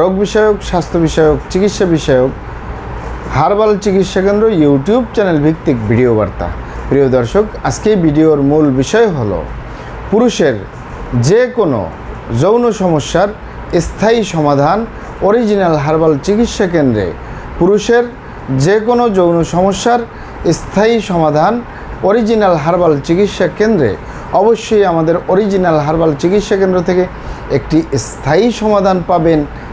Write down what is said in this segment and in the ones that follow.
রোগ বিষয়ক, স্বাস্থ্য বিষয়ক, চিকিৎসা বিষয়ক, হার্বাল চিকিৎসা কেন্দ্র, ইউটিউব চ্যানেল ভিত্তিক ভিডিও বার্তা। প্রিয় দর্শক, আজকে ভিডিওর মূল বিষয় হলো, পুরুষের যে কোনো যৌন সমস্যার স্থায়ী সমাধান, অরিজিনাল হার্বাল চিকিৎসা কেন্দ্রে পুরুষের যে কোনো যৌন সমস্যার স্থায়ী সমাধান, অরিজিনাল হার্বাল চিকিৎসা কেন্দ্রে। অবশ্যই আমাদের অরিজিনাল হার্বাল চিকিৎসা কেন্দ্র থেকে একটি স্থায়ী সমাধান পাবেন।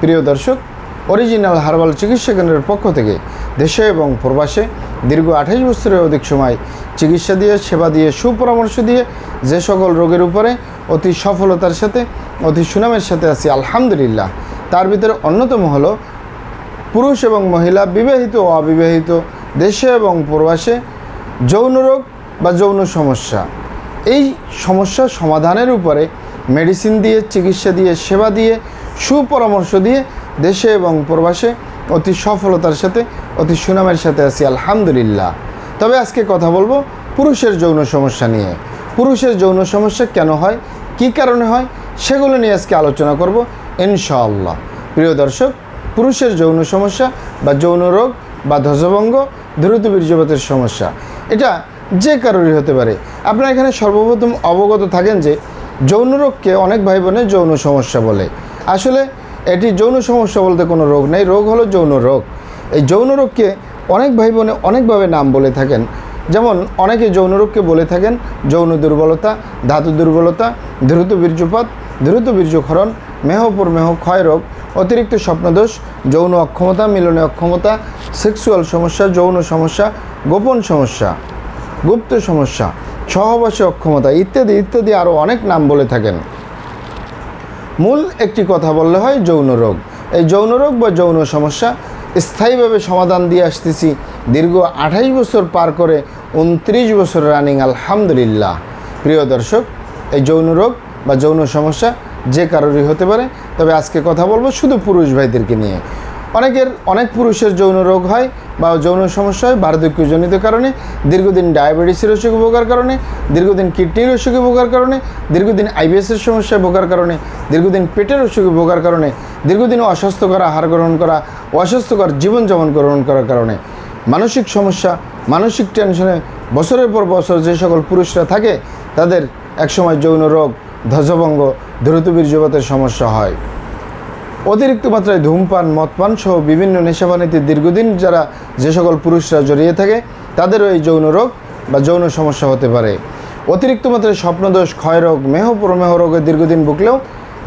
প্রিয় দর্শক অরিজিনাল হার্বাল চিকিৎসা কেন্দ্রের পক্ষ থেকে দেশে এবং প্রবাসে দীর্ঘ আঠাশ বছরের অধিক সময় চিকিৎসা দিয়ে, সেবা দিয়ে, সুপরামর্শ দিয়ে যে সকল রোগের উপরে অতি সফলতার সাথে, অতি সুনামের সাথে আছি, আলহামদুলিল্লাহ। তার ভিতরে অন্যতম হলো পুরুষ এবং মহিলা বিবাহিত ও অবিবাহিত, দেশে এবং প্রবাসে যৌন রোগ বা যৌন সমস্যা। এই সমস্যা সমাধানের উপরে মেডিসিন দিয়ে, চিকিৎসা দিয়ে, সেবা দিয়ে সুপরামর্শ দিয়ে দেশে এবং প্রবাসে অতি সফলতার সাথে, অতি সুনামের সাথে আছি, আলহামদুলিল্লাহ। তবে আজকে কথা বলব পুরুষের যৌন সমস্যা নিয়ে। পুরুষের যৌন সমস্যা কেন হয়, কী কারণে হয়, সেগুলো নিয়ে আজকে আলোচনা করব, ইনশাআল্লাহ। প্রিয় দর্শক, পুরুষের যৌন সমস্যা বা যৌন রোগ বা ধ্বজভঙ্গ দ্রুত বীর্যপাতের সমস্যা, এটা যে কারোরই হতে পারে। আপনারা এখানে সর্বপ্রথম অবগত থাকেন যে যৌন রোগকে অনেক ভাই বোনে যৌন সমস্যা বলে। আসলে এটি যৌন সমস্যা বলতে কোনো রোগ নেই, রোগ হলো যৌন রোগ। এই যৌন রোগকে অনেক ভাই বোনে অনেকভাবে নাম বলে থাকেন। যেমন অনেকে যৌন রোগকে বলে থাকেন, যৌন দুর্বলতা, ধাতু দুর্বলতা, দ্রুত বীর্যপাত, দ্রুত বীর্যক্ষরণ মেহপুর মেহ ক্ষয় রোগ, অতিরিক্ত স্বপ্নদোষ, যৌন অক্ষমতা, মিলনে অক্ষমতা, সেক্সুয়াল সমস্যা, যৌন সমস্যা, গোপন সমস্যা, গুপ্ত সমস্যা, সহবাসে অক্ষমতা ইত্যাদি ইত্যাদি আরও অনেক নাম বলে থাকেন। মূল একটি কথা বললে হয় যৌন রোগ। এই যৌন রোগ বা যৌন সমস্যা স্থায়ীভাবে সমাধান দিয়ে আসতেছি দীর্ঘ আঠাইশ বছর পার করে উনত্রিশ বছর রানিং আলহামদুলিল্লাহ। প্রিয় দর্শক, এই যৌন রোগ বা যৌন সমস্যা যে কারোরই হতে পারে, তবে আজকে কথা বলব শুধু পুরুষ ভাইদেরকে নিয়ে। অনেকের অনেক পুরুষের যৌন রোগ হয় বা যৌন সমস্যা হয় বার্ধক্যজনিত কারণে, দীর্ঘদিন ডায়াবেটিসের অসুখে ভোগার কারণে, দীর্ঘদিন কিডনির অসুখে ভোগার কারণে, দীর্ঘদিন আইবিএসের সমস্যায় ভোগার কারণে, দীর্ঘদিন পেটের অসুখে ভোগার কারণে, দীর্ঘদিন অস্বাস্থ্যকর আহার গ্রহণ করা, অস্বাস্থ্যকর জীবনযাপন গ্রহণ করার কারণে। মানসিক সমস্যা, মানসিক টেনশনে বছরের পর বছর যে সকল পুরুষরা থাকে, তাদের একসময় যৌন রোগ, ধ্বজভঙ্গ দ্রুত বীর্যপাতের সমস্যা হয়। অতিরিক্ত মাত্রায় ধূমপান, মদপান সহ বিভিন্ন নেশাবানিতে দীর্ঘদিন যারা যে সকল পুরুষরা জড়িয়ে থাকে, তাদেরও এই যৌন রোগ বা যৌন সমস্যা হতে পারে। অতিরিক্ত মাত্রায় স্বপ্নদোষ, ক্ষয়রোগ, মেহ, প্রমেহ রোগে দীর্ঘদিন ভুগলেও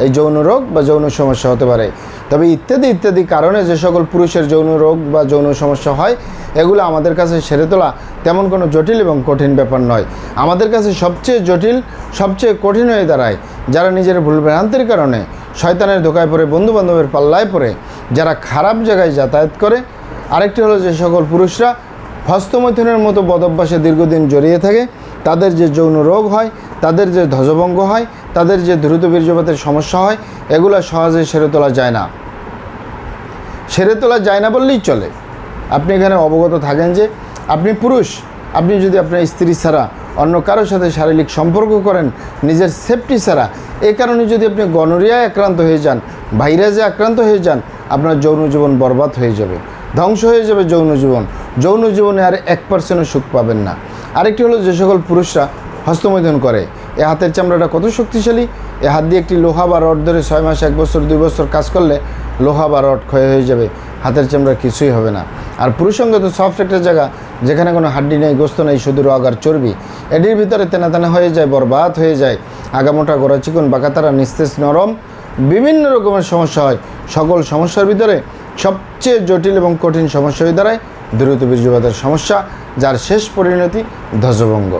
এই যৌন রোগ বা যৌন সমস্যা হতে পারে। তবে ইত্যাদি ইত্যাদি কারণে যে সকল পুরুষের যৌন রোগ বা যৌন সমস্যা হয়, এগুলো আমাদের কাছে সেরে তোলা তেমন কোনো জটিল এবং কঠিন ব্যাপার নয়। আমাদের কাছে সবচেয়ে জটিল, সবচেয়ে কঠিন হয়ে দাঁড়ায় যারা নিজের ভুলভ্রান্তির কারণে শয়তানের ধোকায় পড়ে, বন্ধুবান্ধবের পাল্লায় পড়ে, যারা খারাপ জায়গায় যাতায়াত করে। আরেকটি হলো যে সকল পুরুষরা হস্তমৈথুনের মতো বদভ্যাসে দীর্ঘদিন জড়িয়ে থাকে। তাদের যে যৌন রোগ হয়, তাদের যে ধ্বজভঙ্গ হয়, তাদের যে দ্রুত বীর্যপাতের সমস্যা হয়, এগুলো সহজে সেরে তোলা যায় না। সেরে তোলা যায় না বললেই চলে। আপনি এখানে অবগত থাকেন যে আপনি পুরুষ আপনি যদি আপনার স্ত্রী ছাড়া অন্য কারোর সাথে শারীরিক সম্পর্ক করেন, নিজের সেফটি ছাড়া এই কারণে যদি আপনি গনোরিয়ায় আক্রান্ত হয়ে যান, ভাইরাসে আক্রান্ত হয়ে যান, আপনার যৌন জীবন বরবাদ হয়ে যাবে, ধ্বংস হয়ে যাবে যৌন জীবন। যৌন জীবনে আর এক পার্সেন্টও সুখ পাবেন না। আরেকটি হলো যে সকল পুরুষরা হস্তমৈথুন করে, এ হাতের চামড়াটা কত শক্তিশালী? এ হাত দিয়ে একটি লোহা বা রড ধরে ছয় মাস, এক বছর, দুই বছর কাজ করলে লোহা বা রড ক্ষয় হয়ে যাবে। হাতের চামড়া কিছুই হবে না। আর পুরুষঙ্গ তো সফট একটা জায়গা, যেখানে কোনো হাড্ডি নেই, গোস্ত নেই, শুধু রগ আর চর্বি। এটির ভিতরে তেনা তেনা হয়ে যায়, বরবাদ হয়ে যায়। আগামোটা গোড়া চিকন, বাঁকাতারা, নিস্তেজ, নরম। বিভিন্ন রকমের সমস্যা হয়। সকল সমস্যার ভিতরে সবচেয়ে জটিল এবং কঠিন সমস্যা হয়ে দাঁড়ায় দ্রুত বীর্যপাতের সমস্যা, যার শেষ পরিণতি ধ্বজভঙ্গ।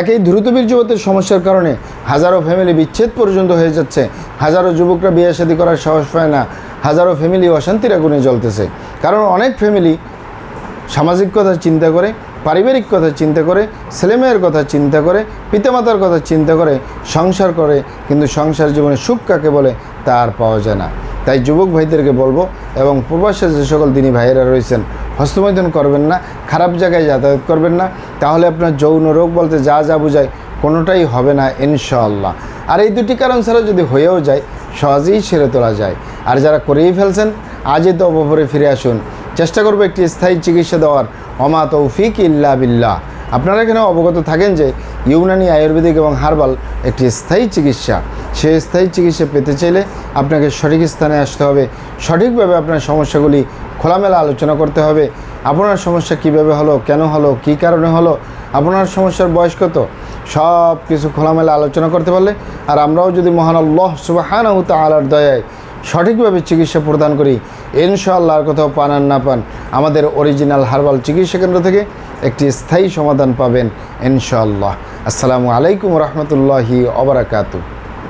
একই দ্রুত বীর্যপাতের সমস্যার কারণে হাজারো ফ্যামিলি বিচ্ছেদ পর্যন্ত হয়ে যাচ্ছে। হাজারো যুবকরা বিয়ে শাদী করার সাহস পায় না। হাজারো ফ্যামিলি অশান্তির আগুনে জ্বলতেছে। কারণ অনেক ফ্যামিলি সামাজিক কথা চিন্তা করে, পারিবারিক কথা চিন্তা করে, ছেলেমেয়ের কথা চিন্তা করে, পিতামাতার কথা চিন্তা করে, সংসার করে, কিন্তু সংসার জীবনে সুখ কাকে বলে তা আর পাওয়া যায় না। তাই যুবক ভাইদেরকে বলব এবং প্রবাসে যে সকল দিনী ভাইয়েরা রয়েছেন, হস্তমৈথুন করবেন না, খারাপ জায়গায় যাতায়াত করবেন না, তাহলে আপনার যৌন রোগ বলতে যা যা বোঝায় কোনোটাই হবে না ইনশাআল্লাহ। আর এই দুটি কারণ ছাড়া যদি হয়েও যায় সহজেই ছেড়ে তোলা যায়। আর যারা করেই ফেলছেন, আজই তো অপরে ফিরে আসুন। চেষ্টা করব একটি স্থায়ী চিকিৎসা দেওয়ার। অমা তৌফিক ইল্লা বিল্লাহ। আপনারা এখানে অবগত থাকেন যে ইউনানি আয়ুর্বেদিক এবং হার্বাল একটি স্থায়ী চিকিৎসা। সেই স্থায়ী চিকিৎসা পেতে চাইলে আপনাকে সঠিক স্থানে আসতে হবে। সঠিকভাবে আপনার সমস্যাগুলি খোলামেলা আলোচনা করতে হবে। আপনার সমস্যা কীভাবে হলো, কেন হলো, কী কারণে হলো, আপনার সমস্যার বয়স কত সব কিছু খোলামেলা আলোচনা করতে পারলে আর আমরাও যদি মহান আল্লাহ সুবাহানাহু তাআলার দয়ায় সঠিকভাবে চিকিৎসা প্রদান করি, ইনশাআল্লাহ আর কোথাও পান আর না পান, আমাদের অরিজিনাল হার্বাল চিকিৎসা কেন্দ্র থেকে একটি স্থায়ী সমাধান পাবেন ইনশাআল্লাহ। আসসালামু আলাইকুম রহমতুল্লাহি অবরাকাতু